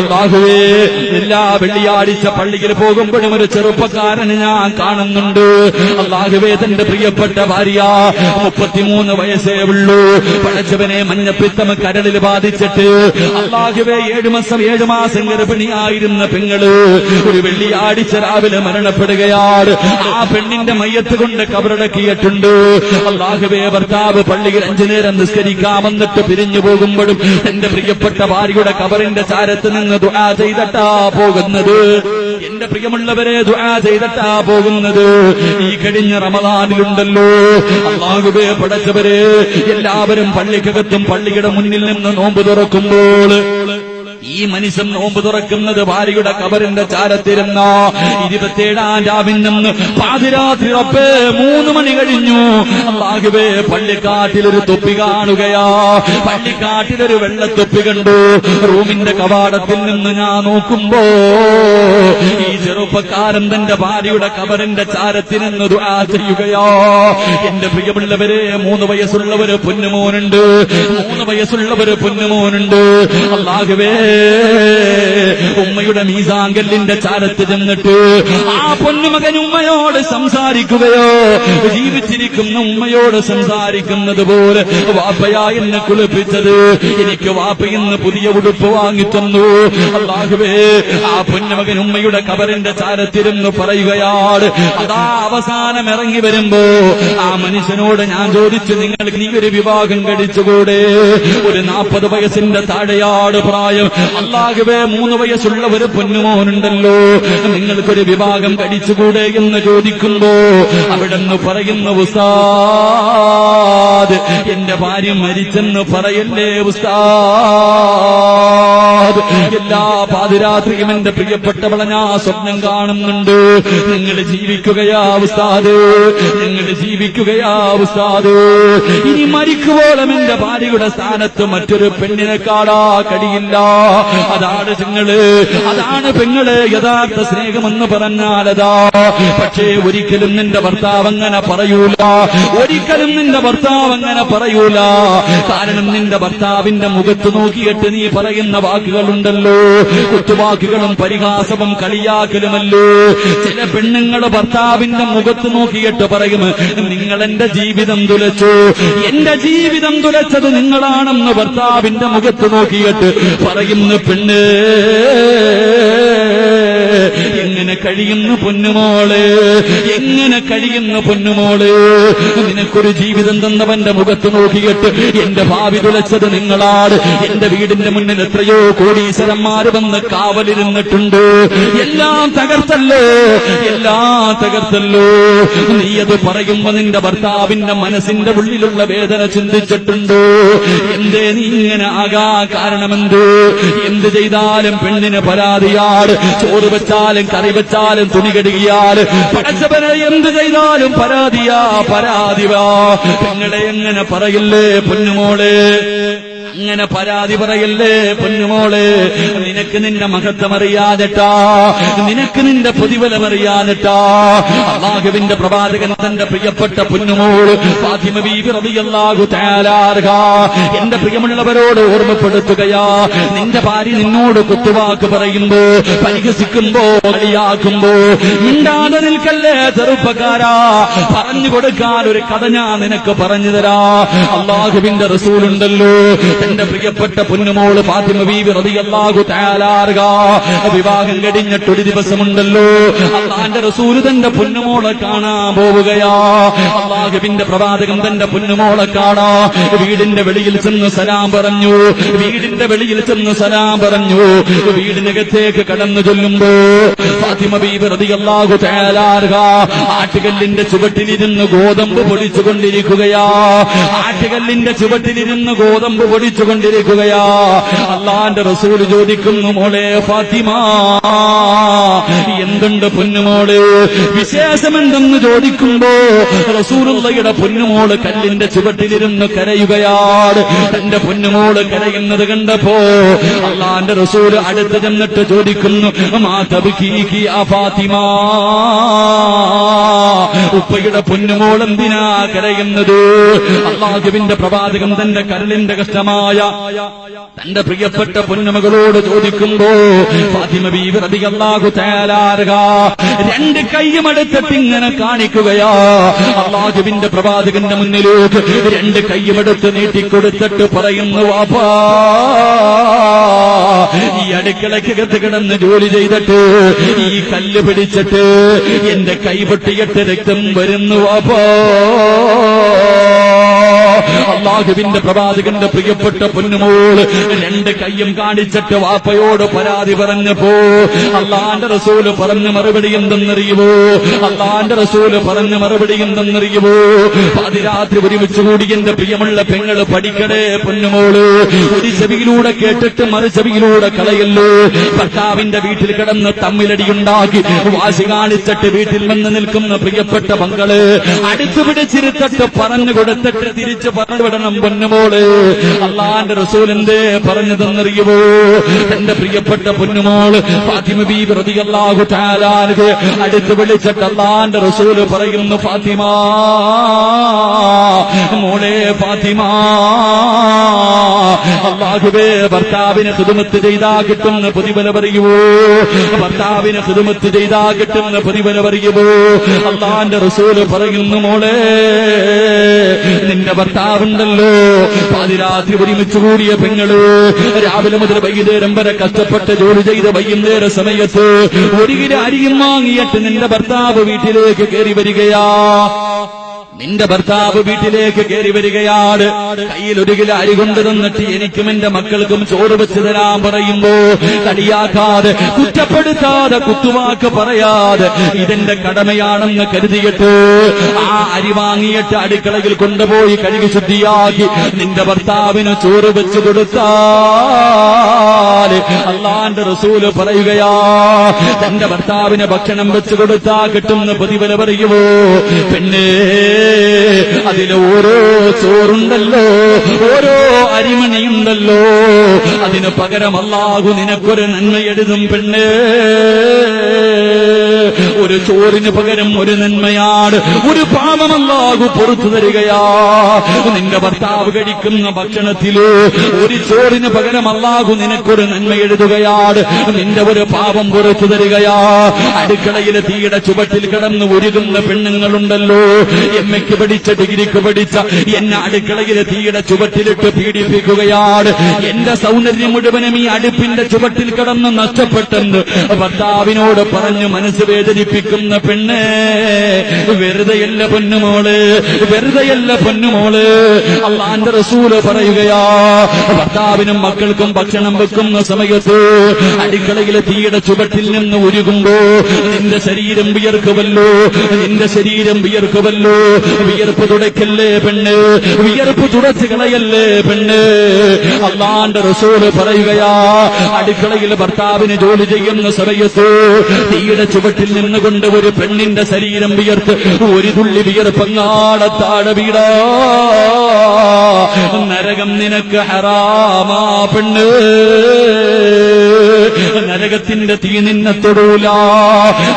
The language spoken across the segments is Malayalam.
അള്ളാഹുവേ എല്ലാ വെള്ളിയാഴ്ച പള്ളിയിൽ പോകുമ്പോഴും ഒരു ചെറുപ്പക്കാരന് ഞാൻ കാണുന്നുണ്ട്. അള്ളാഹുവേ തന്റെ പ്രിയപ്പെട്ട ഭാര്യ മുപ്പത്തിമൂന്ന് വയസ്സേ ഉള്ളൂ. പഴച്ചവനെ മഞ്ഞപ്പിത്തം കരളിൽ ബാധിച്ചിട്ട് അള്ളാഹുവേ ഏഴു മാസം ഏഴു മാസം ഗർഭിണിയായിരുന്ന പെങ്ങൾ ഒരു വെള്ളിയാഴ്ച രാവിലെ മരണപ്പെടുകയാണ്. ആ പെണ്ണിന്റെ മയ്യത്ത് കൊണ്ട് കബറടക്കിയിട്ടുണ്ട്. അള്ളാഹുവേ ഭർത്താവ് പള്ളിയിൽ അഞ്ചു നേരം നിസ്കരിക്കാമെന്നിട്ട് പിരിഞ്ഞു പോകുമ്പോഴും എന്റെ പ്രിയപ്പെട്ട ഭാര്യയുടെ കബറിന്റെ ചാരത്ത് നിന്ന് ദുആ ചെയ്തിട്ടാ പോകുന്നത്. എന്റെ പ്രിയമുള്ളവരെ ദുആ ചെയ്തിട്ടാ പോകുന്നത്. ഈ കഴിഞ്ഞ റമദാനിലുണ്ടല്ലോ. അള്ളാഹുബേ പടച്ചവരെ എല്ലാവരും പള്ളിക്കകത്തും പള്ളിയുടെ മുന്നിൽ നിന്ന് നോമ്പ് തുറക്കുമ്പോൾ ഈ മനുഷ്യൻ നോമ്പ് തുറക്കുന്നത് ഭാര്യയുടെ കബറിന്റെ ചാരത്തിരുന്ന? ഇരുപത്തിയേഴാം രാവിൽ പാതിരാത്രി റബ്ബേ മൂന്ന് മണി കഴിഞ്ഞു. അള്ളാഹുവേ പള്ളിക്കാട്ടിലൊരു തൊപ്പി കാണുകയാ. പള്ളിക്കാട്ടിലൊരു വെള്ളത്തൊപ്പി കണ്ടു. റൂമിന്റെ കവാടത്തിൽ നിന്ന് ഞാൻ നോക്കുമ്പോ ചെറുപ്പക്കാരൻ തന്റെ ഭാര്യയുടെ കബറിന്റെ ചാരത്തിരുന്ന് ദുആ ചെയ്യുകയോ. എന്റെ പ്രിയമുള്ളവരെ മൂന്ന് വയസ്സുള്ളവര് പൊന്നുമോനുണ്ട്. മൂന്ന് വയസ്സുള്ളവര് പൊന്നുമോനുണ്ട്. അല്ലാഹുവേ ഉമ്മയുടെ മീസാങ്കല്ലിന്റെ ചാരത്ത് ചെന്നിട്ട് ആ പൊന്നുമകൻ ഉമ്മയോട് സംസാരിക്കുകയോ ജീവിച്ചിരിക്കുന്ന ഉമ്മയോട് സംസാരിക്കുന്നത് പോലെ വാപ്പയാ എന്നെ കുളിപ്പിച്ചത്. എനിക്ക് വാപ്പ ഇന്ന് പുതിയ ഉടുപ്പ് വാങ്ങിത്തന്നു. അല്ലാഹുവേ ആ പൊന്നുമകൻ ഉമ്മയുടെ കബറിന്റെ ചാരത്തിരുന്ന് പറയുകയാണ് അതാ അവസാനം ഇറങ്ങി വരുമ്പോ ആ മനുഷ്യനോട് ഞാൻ ചോദിച്ചു നിങ്ങൾക്ക് നീ ഒരു വിവാഹം കഴിച്ചുകൂടെ? ഒരു നാൽപ്പത് വയസ്സിന്റെ താഴെയാട് പ്രായം. അല്ലാകവേ മൂന്ന് വയസ്സുള്ള ഒരു പൊന്നുമോനുണ്ടല്ലോ. നിങ്ങൾക്കൊരു വിവാഹം കഴിച്ചുകൂടെ എന്ന് ചോദിക്കുമ്പോ അവിടെ നിന്ന് പറയുന്ന ഉസ്താദ് എന്റെ ഭാര്യ മരിച്ചെന്ന് പറയല്ലേ ഉസ്താദ്? എല്ലാ പാതിരാത്രിയും എന്റെ പ്രിയപ്പെട്ടവളെ ഞാൻ സ്വപ്നം കാണുന്നുണ്ട്. നിങ്ങൾ ജീവിക്കുകയാ ഉസ്താദ്. നിങ്ങൾ ജീവിക്കുകയാ ഉസ്താദ്. ഇനി മരിക്കുവോളം എന്റെ ഭാര്യയുടെ സ്ഥാനത്ത് മറ്റൊരു പെണ്ണിനെ കാണാ കഴിയില്ല. അതാണ് നിങ്ങൾ അതാണ് പെങ്ങൾ. യഥാർത്ഥ സ്നേഹമെന്ന് പറഞ്ഞാലതാ പക്ഷേ ഒരിക്കലും നിന്റെ ഭർത്താവ് അങ്ങനെ പറയൂല. ഒരിക്കലും നിന്റെ ഭർത്താവ് അങ്ങനെ പറയൂല. കാരണം നിന്റെ ഭർത്താവിന്റെ മുഖത്ത് നോക്കിയിട്ട് നീ പറയുന്ന വാക്കുകളുണ്ടല്ലോ കുത്തുവാക്കുകളും പരിഹാസവും കളിയാക്കലുമല്ലോ. ചില പെണ്ണുങ്ങൾ ഭർത്താവിന്റെ മുഖത്ത് നോക്കിയിട്ട് പറയും നിങ്ങൾ എന്റെ ജീവിതം തുലച്ചു. എന്റെ ജീവിതം തുലച്ചത് നിങ്ങളാണെന്ന് ഭർത്താവിന്റെ മുഖത്ത് നോക്കിയിട്ട് പറയുന്നു പെണ്ണ് കഴിയുന്നു പൊന്നുമോൾ? എങ്ങനെ കഴിയുന്ന പൊന്നുമോൾ? നിനക്കൊരു ജീവിതം തന്നവന്റെ മുഖത്ത് നോക്കിയിട്ട് എന്റെ ഭാവി തുലച്ചത് നിങ്ങളാണ്. എന്റെ വീടിന്റെ മുന്നിൽ എത്രയോ കോടീശ്വരന്മാര് വന്ന് കാവലിരുന്നിട്ടുണ്ട്. എല്ലാം തകർത്തല്ലോ? എല്ലാം തകർത്തല്ലോ? നീ അത് പറയുമ്പോ നിന്റെ ഭർത്താവിന്റെ മനസ്സിന്റെ ഉള്ളിലുള്ള വേദന ചിന്തിച്ചിട്ടുണ്ടോ? എന്തേ നീ ഇങ്ങനെ ആകാ? കാരണമെന്തോ? എന്ത് ചെയ്താലും പെണ്ണിന് പരാതിയാണ്. ചോറ് വെച്ചാലും കറി വെച്ചാലും തുണി കെടുകിയാൽ പടച്ചവനെ എന്ത് ചെയ്താലും പരാതിയാ പരാതിവാ. നിങ്ങളെ എങ്ങനെ പറയില്ലേ പൊന്നുമോളെ? അങ്ങനെ പരാതി പറയല്ലേ പൊന്നുമോൾ? നിനക്ക് നിന്റെ മഹത്വം അറിയാതെട്ടാ നിനക്ക് നിന്റെ പ്രതിഫലം അറിയാതെട്ടാ അള്ളാഹുവിന്റെ പ്രവാചകൻ തന്റെ പ്രിയപ്പെട്ട പൊന്നുമോൾ ഫാത്തിമ റളിയല്ലാഹു എന്റെ പ്രിയമുള്ളവരോട് ഓർമ്മപ്പെടുത്തുകയാ. നിന്റെ ഭാര്യ നിന്നോട് കുത്തുവാക്ക് പറയുമ്പോ പരിഹസിക്കുമ്പോ കളിയാക്കുമ്പോ മിണ്ടാതെ നിൽക്കല്ലേ ചെറുപ്പക്കാരാ? പറഞ്ഞു കൊടുക്കാൻ ഒരു കഥ ഞാൻ നിനക്ക് പറഞ്ഞു തരാ. അള്ളാഹുവിന്റെ റസൂലുണ്ടല്ലോ. എന്റെ പ്രിയപ്പെട്ട പൊന്നുമോൾ ഫാത്തിമ ബീവി റളിയല്ലാഹു തആലാർഹ വിവാഹം കഴിഞ്ഞിട്ട് ഒരു ദിവസമുണ്ടല്ലോ. അള്ളാന്റെ റസൂൽ തന്റെ പൊന്നുമോളെ കാണാൻ പോവുകയാ. അള്ളാഹുവിന്റെ പ്രവാചകൻ തന്റെ പൊന്നുമോളെ കാണാ. വീടിന്റെ വെളിയിൽ ചെന്ന് സലാം പറഞ്ഞു. വീടിന്റെ വെളിയിൽ ചെന്ന് സലാം പറഞ്ഞു. വീടിനകത്തേക്ക് കടന്നു ചൊല്ലുമ്പോ ഫാത്തിമ ബീവി റളിയല്ലാഹു തആലാർഹ ആട്ടുകല്ലിന്റെ ചുവട്ടിലിരുന്ന് ഗോതമ്പ് പൊടിച്ചുകൊണ്ടിരിക്കുകയാ. ആട്ടുകല്ലിന്റെ ചുവട്ടിലിരുന്ന് ഗോതമ്പ് പൊടിച്ചുകൊണ്ടിരിക്കുകയാ അള്ളാന്റെ റസൂൽ ചോദിക്കുന്നു മോളെ ഫാത്തിമ എന്തുണ്ട് പൊന്നുമോൾ? വിശേഷമെന്തെന്ന് ചോദിക്കുമ്പോ റസൂലുള്ളയുടെ പൊന്നുമോൾ കല്ലിന്റെ ചുവട്ടിലിരുന്ന് കരയുകയാണ്. തന്റെ പൊന്നുമോൾ കരയുന്നത് കണ്ടപ്പോ അള്ളാന്റെ റസൂൽ അടുത്ത് ചെന്നിട്ട് ചോദിക്കുന്നു മാതബിക്ക് ആ ഫാത്തിമ? ഉപ്പയുടെ പൊന്നുമോൾ എന്തിനാ കരയുന്നത്? അള്ളാഹുവിന്റെ പ്രവാചകൻ തന്റെ കരളിന്റെ കഷ്ടമായ തന്റെ പ്രിയപ്പെട്ട പൊന്നുമകളോട് ചോദിക്കുമ്പോ ഫാത്തിമ ബീവി റളിയല്ലാഹു തആല രണ്ട് കൈയും എടുത്തിട്ട് ഇങ്ങനെ കാണിക്കുകയാ. അള്ളാഹുവിന്റെ പ്രവാചകന്റെ മുന്നിലേക്ക് രണ്ട് കൈയും എടുത്ത് നീട്ടിക്കൊടുത്തിട്ട് പറയുന്നു വാപ്പാ ഈ അടുക്കളക്കകത്ത് കിടന്ന് ജോലി ചെയ്തിട്ട് ഈ കല്ല് പിടിച്ചിട്ട് എന്റെ കൈ പൊട്ടിയിട്ട് രക്തം വരുന്നു വാപ്പാ അള്ളാഹുവിന്റെ പ്രവാചകന്റെ പ്രിയപ്പെട്ട പൊന്നുമോൾ രണ്ട് കൈയും കാണിച്ചിട്ട് വാപ്പയോട് പരാതി പറഞ്ഞപ്പോ അള്ളാന്റെ റസൂൽ പറഞ്ഞ മറുപടി എന്തെന്നറിയുമോ അള്ളാന്റെ റസൂൽ പറഞ്ഞ മറുപടി എന്തെന്നറിയുമോ പാതിരാത്രി ഒരുമിച്ച് കൂടി എന്റെ പ്രിയമുള്ള പെങ്ങൾ പഠിക്കടേ പൊന്നുമോൾ. ഒരു ചെവിയിലൂടെ കേട്ടിട്ട് മറു ചെവിയിലൂടെ കളയല്ലോ. ഭർത്താവിന്റെ വീട്ടിൽ കിടന്ന് തമ്മിലടിയുണ്ടാക്കി വാശി കാണിച്ചിട്ട് വീട്ടിൽ വന്ന് നിൽക്കുന്ന പ്രിയപ്പെട്ട പങ്കൾ അടുത്തു പിടിച്ചിരുത്തിട്ട് പറഞ്ഞു കൊടുത്തിട്ട് തിരിച്ചു പറഞ്ഞു വിടണം പൊന്നുമോൾ. അള്ളാന്റെ റസൂലിന്റെ പറഞ്ഞു തന്നറിയുമോ എന്റെ പ്രിയപ്പെട്ട പൊന്നുമോൾ ഫാത്തിമ ബി പ്രതിയല്ലാഹു താലാനുക്ക് അടുത്ത് വിളിച്ചിട്ട് അള്ളാന്റെ റസൂൽ പറയുന്നു ഫാത്തിമ. മോളെ ഫാത്തിമ അള്ളാഹുബേ ഭർത്താവിന് സുതുമത്ത് ചെയ്താ കിട്ടുന്ന പ്രതിഫല പറയുമോ ഭർത്താവിന് സുതുമത്ത് ചെയ്താ കിട്ടുന്ന പ്രതിഫല പറയുമോ അള്ളാന്റെ റസൂൽ പറയുന്നു മോളെ നിന്റെ ഭർത്താവുണ്ടല്ലോ പാതിരാത്രി ഒരുമിച്ച് കൂടിയ പെങ്ങൾ രാവിലെ മുതൽ വൈകുന്നേരം വരെ കഷ്ടപ്പെട്ട് ജോലി ചെയ്ത വൈകുന്നേര സമയത്ത് ഒരു കിലോ അരിയും വാങ്ങിയിട്ട് നിന്റെ ഭർത്താവ് വീട്ടിലേക്ക് കയറി വരികയാ. നിന്റെ ഭർത്താവ് വീട്ടിലേക്ക് കയറി വരികയാണ്. കയ്യിൽ ഒരു കിലോ അരി കൊണ്ട് തന്നിട്ട് എനിക്കും എന്റെ മക്കൾക്കും ചോറ് വെച്ച് തരാൻ പറയുമ്പോ തടിയാക്കാതെ കുറ്റപ്പെടുത്താതെ കുത്തുവാക്ക് പറയാതെ ഇതെന്റെ കടമയാണെന്ന് കരുതിയിട്ട് ആ അരി വാങ്ങിയിട്ട് അടുക്കളയിൽ കൊണ്ടുപോയി കഴുകി ശുദ്ധിയാക്കി നിന്റെ ഭർത്താവിന് ചോറ് വെച്ച് കൊടുത്താൽ അള്ളാന്റെ റസൂൽ പറയുകയാ തന്റെ ഭർത്താവിന് ഭക്ഷണം വെച്ച് കൊടുത്താ കിട്ടുന്ന പ്രതിഫല പറയുമോ പെണ്ണേ അതിന് ഓരോ ചോറുണ്ടല്ലോ ഓരോ അരിമണിയുണ്ടല്ലോ. അതിന് പകരം അല്ലാഹു നിനക്കൊരു നന്മ എഴുതും പെണ്ണേ. ഒരു ചോറിന് പകരം ഒരു നന്മയാണ് ഒരു പാപമല്ലാകു പുറത്തു തരികയാ. നിന്റെ ഭർത്താവ് കഴിക്കുന്ന ഭക്ഷണത്തിൽ ഒരു ചോറിന് പകരം അല്ലാകു നിനക്കൊരു നന്മ എഴുതുകയാണ് നിന്റെ ഒരു പാപം പുറത്തു തരികയാ. അടുക്കളയിലെ തീയുടെ ചുവട്ടിൽ കിടന്ന് ഒരുങ്ങുന്ന പെണ്ണുങ്ങളുണ്ടല്ലോ. എം എക്ക് പഠിച്ച ഡിഗ്രിക്ക് പഠിച്ച എന്നെ അടുക്കളയിലെ തീയുടെ ചുവട്ടിലിട്ട് പീഡിപ്പിക്കുകയാണ് എന്റെ സൗന്ദര്യം മുഴുവനും ഈ അടുപ്പിന്റെ ചുവട്ടിൽ കിടന്ന് നഷ്ടപ്പെട്ടെന്ന് ഭർത്താവിനോട് പറഞ്ഞു മനസ്സ് വേദനിപ്പിക്കുന്ന പെണ്ണ് വെറുതെയല്ല പൊന്നുമോൾ വെറുതെയല്ല പൊന്നുമോൾ. അള്ളാന്റെ റസൂൽ പറയുകയാ ഭർത്താവിനും മക്കൾക്കും ഭക്ഷണം വെക്കുന്ന സമയത്ത് അടുക്കളയിലെ തീയുടെ ചുവട്ടിൽ നിന്ന് ഉരുകുമ്പോ നിന്റെ ശരീരം വിയർക്കുമല്ലോ നിന്റെ ശരീരം വിയർക്കുമല്ലോ വിയർപ്പ് തുടക്കല്ലേ പെണ്ണ് വിയർപ്പ് തുടച്ചു കളയല്ലേ പെണ്ണ്. അള്ളാന്റെ റസൂൽ പറയുകയാ അടുക്കളയിൽ ഭർത്താവിന് ജോലി ചെയ്യുന്ന സമയത്ത് തീയുടെ ചുവട്ടിൽ നിന്നുകൊണ്ട് ഒരു പെണ്ണിന്റെ ശരീരം വിയർത്ത് ഒരു തുള്ളി വിയർപ്പങ്ങാടത്താണ് വീട. നരകം നിനക്ക് ഹറാമാ പെണ്ണ്. നരകത്തിന്റെ തീ നിന്നെ തൊടൂല.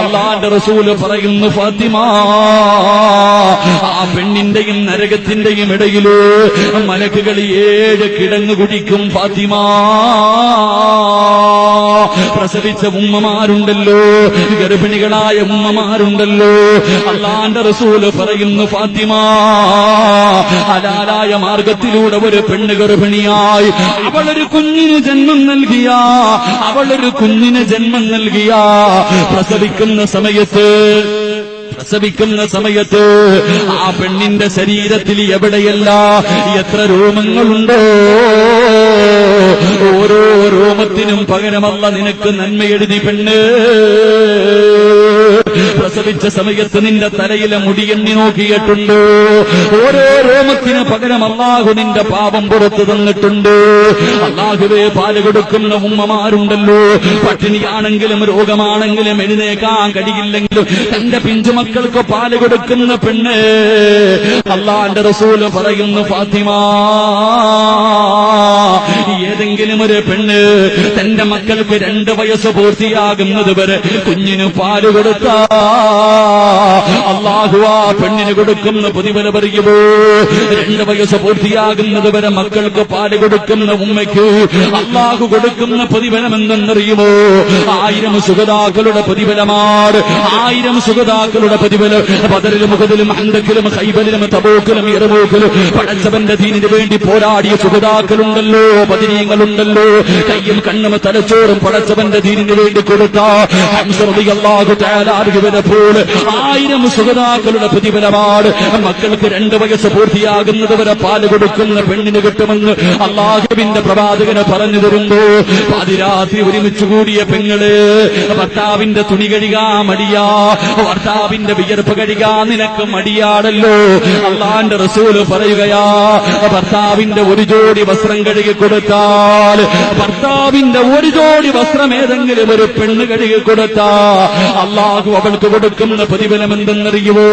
അള്ളാന്റെ റസൂൽ പറയുന്നു ഫാത്തിമ ആ പെണ്ണിന്റെയും നരകത്തിന്റെയും ഇടയിൽ മലക്കുകൾ ഏഴ് കിടങ്ങ് കുടിക്കും ഫാത്തിമ. പ്രസവിച്ച ഉമ്മമാരുണ്ടല്ലോ ഗർഭിണികളായ ഉമ്മമാരുണ്ടല്ലോ. അള്ളാന്റെ റസൂൽ പറയുന്നു ഫാത്തിമ ഹലാലായ മാർഗത്തിലൂടെ ഒരു പെണ്ണ് ഗർഭിണിയായി. അവളൊരു കുഞ്ഞിന് ജന്മം നൽകിയ അവളൊരു കുഞ്ഞിന് ജന്മം നൽകിയ. പ്രസവിക്കുന്ന സമയത്ത് പ്രസവിക്കുന്ന സമയത്ത് ആ പെണ്ണിന്റെ ശരീരത്തിൽ എവിടെയല്ല എത്ര രോമങ്ങളുണ്ടോ? ഓരോ രോമത്തിനും പകരമല്ല നിനക്ക് നന്മ പെണ്ണ്. പ്രസവിച്ച സമയത്ത് നിന്റെ തലയിലെ മുടിയെണ്ണി നോക്കിയിട്ടുണ്ട്. ഓരോ രോമത്തിന് പകരം അള്ളാഹു നിന്റെ പാപം പുറത്തു തന്നിട്ടുണ്ട്. അള്ളാഹുവേ പാൽ കൊടുക്കുന്ന ഉമ്മമാരുണ്ടല്ലോ. പട്ടിണിയാണെങ്കിലും രോഗമാണെങ്കിലും എഴുന്നേക്കാൻ കഴിയില്ലെങ്കിലും തന്റെ പിഞ്ചുമക്കൾക്ക് പാൽ കൊടുക്കുന്ന പെണ്ണ്. അള്ളാന്റെ റസൂൽ പറയുന്നു ഫാത്തിമ ഏതെങ്കിലും ഒരു പെണ്ണ് തന്റെ മക്കൾക്ക് രണ്ട് വയസ്സ് പൂർത്തിയാകുന്നത് വരെ കുഞ്ഞിന് പാൽ കൊടുത്താൽ അള്ളാഹു പെണ്ണിന് കൊടുക്കുന്ന പ്രതിഫലം പറയുമോ രണ്ട് വയസ്സ് പൂർത്തിയാകുന്നത് വരെ മക്കൾക്ക് പാൽ കൊടുക്കുന്ന ഉമ്മയ്ക്ക് അള്ളാഹു കൊടുക്കുന്ന പ്രതിഫലം എന്തെന്നറിയുമോ? ആയിരം സുഗതാക്കളുടെ പ്രതിഫലമാണ് ആയിരം സുഗതാക്കളുടെ പ്രതിഫലം പതലിലും മുഖത്തിലും അന്തക്കിലും സൈബലിലും തബോക്കിലും ഇറവോക്കിലും പടച്ചവന്റെ ദീനിന് വേണ്ടി പോരാടിയ സുഗതാക്കളുണ്ടല്ലോ പതിനീങ്ങളുണ്ടല്ലോ കയ്യും കണ്ണും തലച്ചോറും പടച്ചവന്റെ ദീനിന് വേണ്ടി കൊടുത്ത അള്ളാഹു തയ്യാറാകുവരെ പോലെ ആയിരം സുഗതാക്കളുടെ പ്രതിഫലമാണ്. മക്കൾക്ക് രണ്ട് വയസ്സ് പൂർത്തിയാകുന്നത് വരെ പാൽ കൊടുക്കുന്ന പെണ്ണിന് കിട്ടുമെന്ന് അള്ളാഹുവിന്റെ പ്രവാചകന് പറഞ്ഞു തരുമ്പോ പാതിരാത്രി ഒരുമിച്ച് കൂടിയ പെങ്ങൾ ഭർത്താവിന്റെ തുണി കഴുകാ മടിയാ ഭർത്താവിന്റെ വിയർപ്പ് കഴുകാ നിനക്ക് മടിയാടല്ലോ അള്ളാന്റെ റസൂൽ പറയുകയാ ഭർത്താവിന്റെ ഒരു ജോഡി വസ്ത്രം കഴുകി കൊടുത്താൽ ഭർത്താവിന്റെ ഒരു ജോഡി വസ്ത്രം ഏതെങ്കിലും ഒരു പെണ്ണ് കഴുകി കൊടുത്താ അള്ളാഹു അവൾക്ക് കൊടുക്കുന്ന പ്രതിഫലം എന്തെന്നറിയുമോ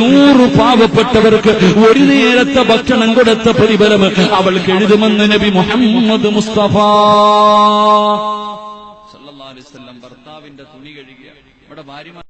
നൂറ് പാവപ്പെട്ടവർക്ക് ഒരു നേരത്തെ ഭക്ഷണം കൊടുത്ത പ്രതിഫലം അവൾക്ക് എഴുതുമെന്ന് നബി മുഹമ്മദ് മുസ്തഫ. ഭർത്താവിന്റെ തുണി കഴുകിയ. ഇവിടെ ഭാര്യ